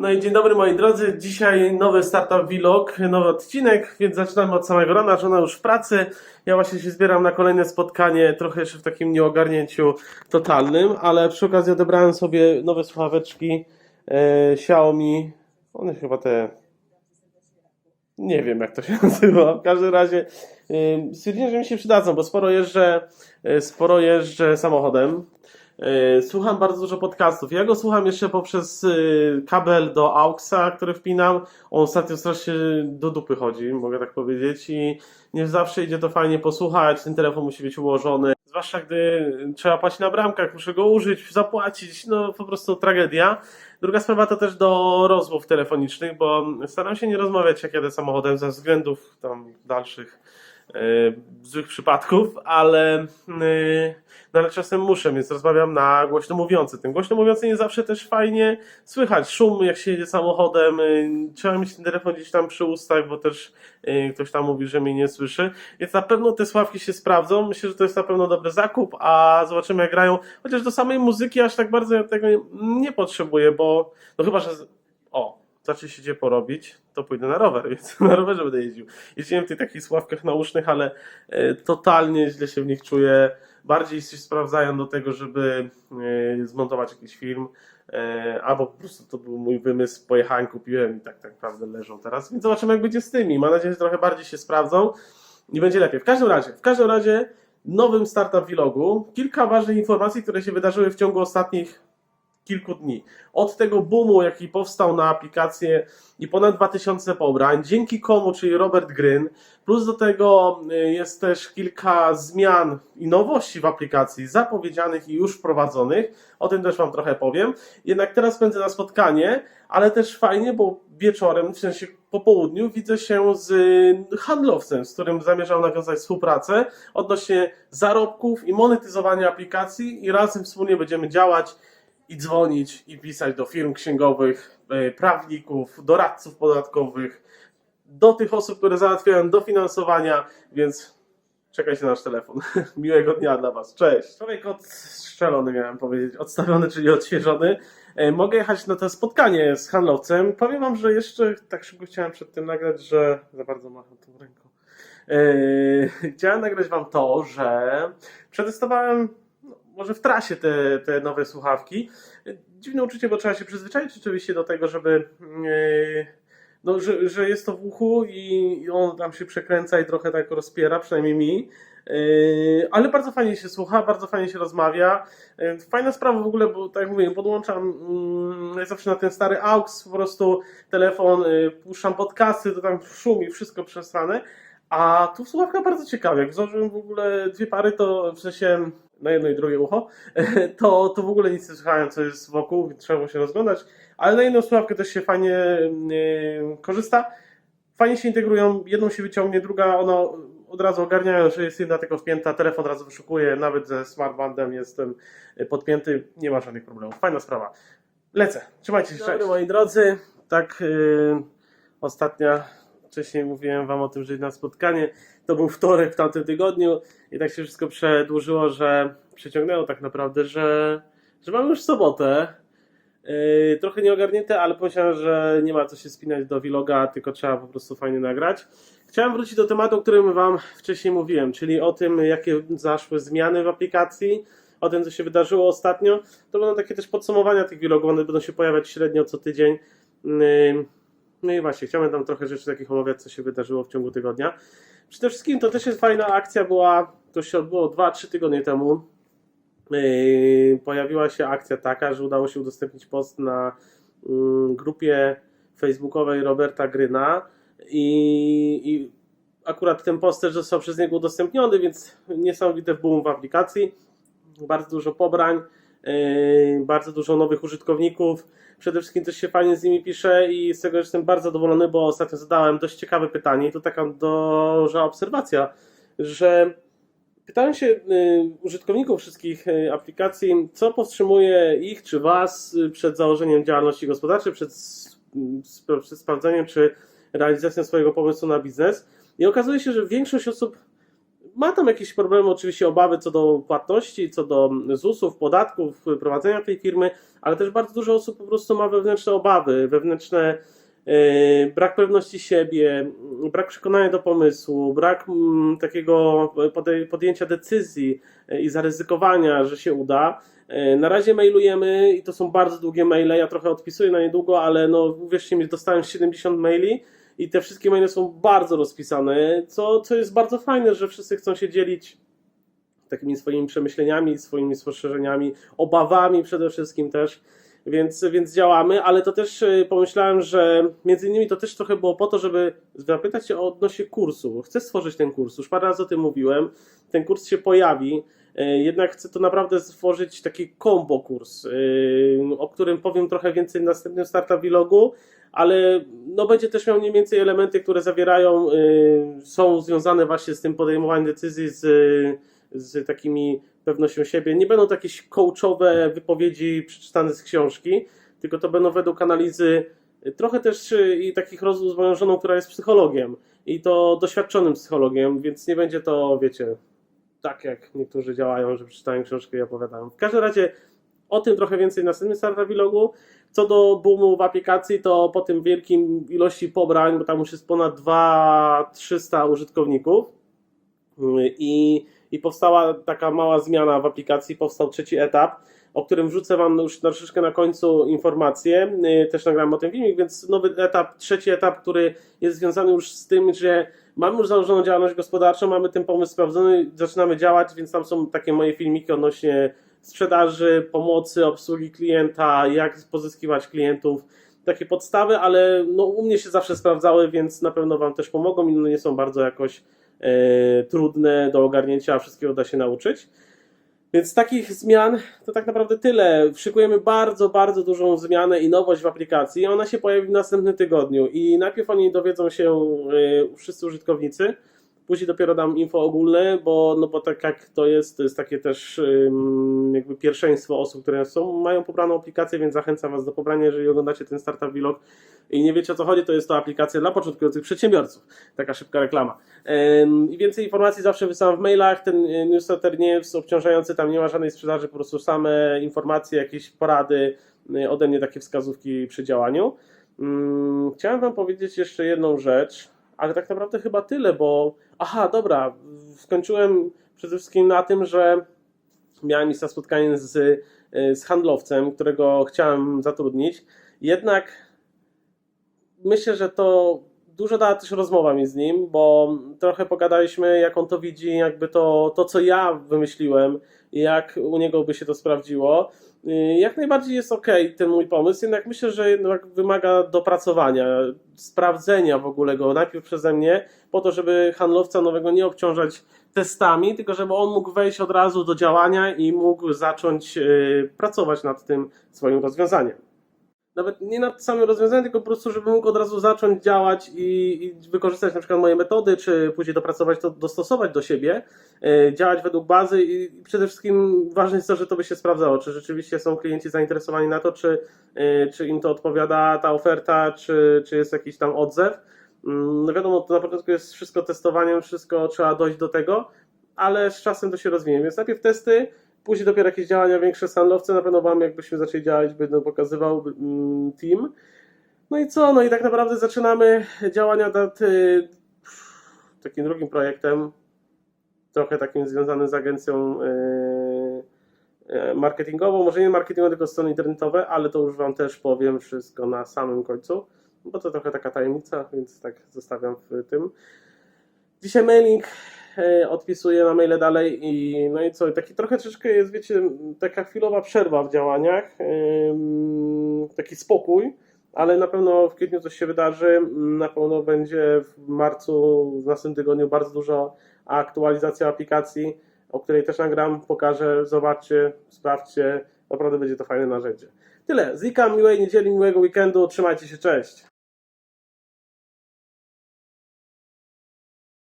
No i dzień dobry moi drodzy. Dzisiaj nowy startup vlog, nowy odcinek, więc zaczynamy od samego rana. Żona już w pracy. Ja właśnie się zbieram na kolejne spotkanie, trochę jeszcze w takim nieogarnięciu totalnym, ale przy okazji odebrałem sobie nowe słuchaweczki e, Xiaomi. One chyba te nie wiem jak to się nazywa. W każdym razie y, stwierdziłem, że mi się przydadzą, bo sporo jeżdżę, y, sporo jeżdżę samochodem. Y, Słucham bardzo dużo podcastów. Ja go słucham jeszcze poprzez y, kabel do AUXa, który wpinam. On ostatnio strasznie do dupy chodzi, mogę tak powiedzieć. I nie zawsze idzie to fajnie posłuchać. Ten telefon musi być ułożony. Zwłaszcza gdy trzeba płacić na bramkach, muszę go użyć, zapłacić. No po prostu tragedia. Druga sprawa to też do rozmów telefonicznych, bo staram się nie rozmawiać jak jadę samochodem ze względów tam dalszych e, złych przypadków, ale, e, no ale czasem muszę, więc rozmawiam na głośno mówiący. Ten głośno mówiący nie zawsze też fajnie słychać. Szum jak się jedzie samochodem, e, trzeba mieć ten telefon gdzieś tam przy ustach, bo też e, ktoś tam mówi, że mnie nie słyszy. Więc na pewno te sławki się sprawdzą. Myślę, że to jest na pewno dobry zakup, a zobaczymy jak grają. Chociaż do samej muzyki aż tak bardzo ja tego nie, nie potrzebuję, bo no chyba, że... O, zacznie się gdzie porobić, to pójdę na rower, więc na rowerze będę jeździł. Jeździłem w tych takich sławkach nausznych, ale e, totalnie źle się w nich czuję. Bardziej się sprawdzają do tego, żeby e, zmontować jakiś film, e, albo po prostu to był mój wymysł, pojechałem, kupiłem i tak, tak naprawdę leżą teraz. Więc zobaczymy jak będzie z tymi. Mam nadzieję, że trochę bardziej się sprawdzą i będzie lepiej. W każdym razie, w każdym razie nowym startup vlogu kilka ważnych informacji, które się wydarzyły w ciągu ostatnich kilku dni. Od tego boomu, jaki powstał na aplikację i ponad 2000 pobrań, dzięki komu, czyli Robert Gryn, plus do tego y, jest też kilka zmian i nowości w aplikacji zapowiedzianych i już wprowadzonych. O tym też Wam trochę powiem. Jednak teraz spędzę na spotkanie, ale też fajnie, bo wieczorem, w sensie po południu, widzę się z y, handlowcem, z którym zamierzam nawiązać współpracę odnośnie zarobków i monetyzowania aplikacji i razem wspólnie będziemy działać i dzwonić i pisać do firm księgowych, e, prawników, doradców podatkowych, do tych osób, które załatwiają dofinansowania, więc czekajcie na nasz telefon. Miłego dnia dla Was. Cześć. Człowiek odstrzelony miałem powiedzieć, odstawiony, czyli odświeżony. E, Mogę jechać na to spotkanie z handlowcem. Powiem Wam, że jeszcze tak szybko chciałem przed tym nagrać, że za bardzo macham tą ręką. E, Chciałem nagrać Wam to, że przetestowałem może w trasie te, te nowe słuchawki. Dziwne uczucie, bo trzeba się przyzwyczaić oczywiście do tego, żeby yy, no, że, że jest to w uchu i on tam się przekręca i trochę tak rozpiera, przynajmniej mi. Yy, ale bardzo fajnie się słucha, bardzo fajnie się rozmawia. Yy, Fajna sprawa w ogóle, bo tak jak mówię, podłączam mm, jak zawsze na ten stary AUX, po prostu telefon, puszczam podcasty, to tam szumi, wszystko przesrane. A tu słuchawka bardzo ciekawa. Jak złożyłem w ogóle dwie pary, to w sensie na jedno i drugie ucho, to, to w ogóle nic nie słyszałem, co jest wokół, trzeba było się rozglądać. Ale na jedną słuchawkę też się fajnie yy, korzysta. Fajnie się integrują, jedną się wyciągnie, druga ona od razu ogarniają, że jest jedna tylko wpięta, telefon od razu wyszukuje, nawet ze smartbandem jestem podpięty, nie ma żadnych problemów. Fajna sprawa. Lecę, trzymajcie się, cześć. moi drodzy, tak yy, ostatnia, wcześniej mówiłem wam o tym, że na spotkanie, to był wtorek w tamtym tygodniu i tak się wszystko przedłużyło, że przeciągnęło tak naprawdę, że, że mamy już sobotę. Yy, trochę nieogarnięte, ale pomyślałem, że nie ma co się spinać do vloga, tylko trzeba po prostu fajnie nagrać. Chciałem wrócić do tematu, o którym Wam wcześniej mówiłem, czyli o tym, jakie zaszły zmiany w aplikacji, o tym, co się wydarzyło ostatnio. To będą takie też podsumowania tych vlogów, one będą się pojawiać średnio co tydzień. Yy, No i właśnie, chciałem tam trochę rzeczy takich omawiać, co się wydarzyło w ciągu tygodnia. Przede wszystkim to też jest fajna akcja, była, to się odbyło 2-3 tygodnie temu. Yy, pojawiła się akcja taka, że udało się udostępnić post na mm, grupie facebookowej Roberta Gryna i, i akurat ten post też został przez niego udostępniony, więc niesamowity boom w aplikacji. Bardzo dużo pobrań, bardzo dużo nowych użytkowników. Przede wszystkim też się fajnie z nimi pisze i z tego jestem bardzo zadowolony, bo ostatnio zadałem dość ciekawe pytanie i to taka duża obserwacja, że Pytałem się y, użytkowników wszystkich y, aplikacji, co powstrzymuje ich czy Was przed założeniem działalności gospodarczej, przed, sp- przed sprawdzeniem czy realizacją swojego pomysłu na biznes. I okazuje się, że większość osób ma tam jakieś problemy, oczywiście obawy co do płatności, co do ZUS-ów, podatków, prowadzenia tej firmy, ale też bardzo dużo osób po prostu ma wewnętrzne obawy, wewnętrzne e, brak pewności siebie, brak przekonania do pomysłu, brak mm, takiego podjęcia decyzji e, i zaryzykowania, że się uda. E, Na razie mailujemy i to są bardzo długie maile, ja trochę odpisuję na niedługo, ale no uwierzcie mi, dostałem 70 maili i te wszystkie maile są bardzo rozpisane, co, co jest bardzo fajne, że wszyscy chcą się dzielić takimi swoimi przemyśleniami, swoimi spostrzeżeniami, obawami przede wszystkim też, więc, więc działamy, ale to też e, pomyślałem, że między innymi to też trochę było po to, żeby zapytać się o odnośnie kursu. Chcę stworzyć ten kurs, już parę razy o tym mówiłem, ten kurs się pojawi, jednak chcę to naprawdę stworzyć taki combo kurs, e, o którym powiem trochę więcej w następnym startup vlogu, ale no będzie też miał mniej więcej elementy, które zawierają, y, są związane właśnie z tym podejmowaniem decyzji, z, z takimi pewnością siebie. Nie będą to jakieś coachowe wypowiedzi przeczytane z książki, tylko to będą według analizy trochę też i takich rozmów z moją żoną, która jest psychologiem i to doświadczonym psychologiem, więc nie będzie to, wiecie, tak jak niektórzy działają, że przeczytają książkę i opowiadają. W każdym razie o tym trochę więcej w następnym Startup Vlogu. Co do boomu w aplikacji, to po tym wielkim ilości pobrań, bo tam już jest ponad 2300 użytkowników yy, i, i powstała taka mała zmiana w aplikacji, powstał trzeci etap, o którym wrzucę Wam już troszeczkę na końcu informacje, Yy, też nagrałem o tym filmik, więc nowy etap, trzeci etap, który jest związany już z tym, że mamy już założoną działalność gospodarczą, mamy ten pomysł sprawdzony, zaczynamy działać, więc tam są takie moje filmiki odnośnie sprzedaży, pomocy, obsługi klienta, jak pozyskiwać klientów, takie podstawy, ale no, u mnie się zawsze sprawdzały, więc na pewno Wam też pomogą i no, nie są bardzo jakoś e, trudne do ogarnięcia, wszystkiego da się nauczyć. Więc takich zmian to tak naprawdę tyle. Szykujemy bardzo, bardzo dużą zmianę i nowość w aplikacji. Ona się pojawi w następnym tygodniu i najpierw o niej dowiedzą się e, wszyscy użytkownicy. Później dopiero dam info ogólne, bo, no bo tak jak to jest, to jest takie też jakby pierwszeństwo osób, które są, mają pobraną aplikację, więc zachęcam Was do pobrania, jeżeli oglądacie ten Startup Vlog i nie wiecie o co chodzi, to jest to aplikacja dla początkujących przedsiębiorców. Taka szybka reklama. I więcej informacji zawsze wysyłam w mailach, ten y, newsletter nie jest obciążający, tam nie ma żadnej sprzedaży, po prostu same informacje, jakieś porady, y, ode mnie takie wskazówki przy działaniu. Chciałem Wam powiedzieć jeszcze jedną rzecz, ale tak naprawdę chyba tyle, bo aha, dobra, skończyłem przede wszystkim na tym, że miałem miejsce spotkanie z, y, z handlowcem, którego chciałem zatrudnić. Jednak myślę, że to dużo dała też rozmowa mi z nim, bo trochę pogadaliśmy, jak on to widzi, jakby to, to co ja wymyśliłem, jak u niego by się to sprawdziło. Y, Jak najbardziej jest ok ten mój pomysł, jednak myślę, że jednak wymaga dopracowania, sprawdzenia w ogóle go najpierw przeze mnie, po to, żeby handlowca nowego nie obciążać testami, tylko żeby on mógł wejść od razu do działania i mógł zacząć y, pracować nad tym swoim rozwiązaniem. Nawet nie nad samym rozwiązaniem, tylko po prostu, żeby mógł od razu zacząć działać i, i wykorzystać na przykład moje metody, czy później dopracować to, dostosować do siebie, y, działać według bazy i przede wszystkim ważne jest to, że to by się sprawdzało, czy rzeczywiście są klienci zainteresowani na to, czy, y, czy im to odpowiada ta oferta, czy, czy jest jakiś tam odzew. Mm, No wiadomo, to na początku jest wszystko testowaniem, wszystko trzeba dojść do tego, ale z czasem to się rozwinie. Więc najpierw testy, później dopiero jakieś działania większe z handlowcem. Na pewno Wam, jakbyśmy zaczęli działać, będę pokazywał mm, team. No i co? No i tak naprawdę zaczynamy działania nad y, takim drugim projektem, trochę takim związanym z agencją y, y, marketingową. Może nie marketingową, tylko strony internetowe, ale to już Wam też powiem wszystko na samym końcu bo to trochę taka tajemnica, więc tak zostawiam w tym. Dzisiaj mailing odpisuję na maile dalej i no i co, taki trochę troszeczkę jest, wiecie, taka chwilowa przerwa w działaniach, taki spokój, ale na pewno w kwietniu coś się wydarzy, na pewno będzie w marcu, w następnym tygodniu bardzo dużo aktualizacji aplikacji, o której też nagram, pokażę, zobaczcie, sprawdźcie, naprawdę będzie to fajne narzędzie. Tyle, zikam, miłej niedzieli, miłego weekendu, trzymajcie się, cześć!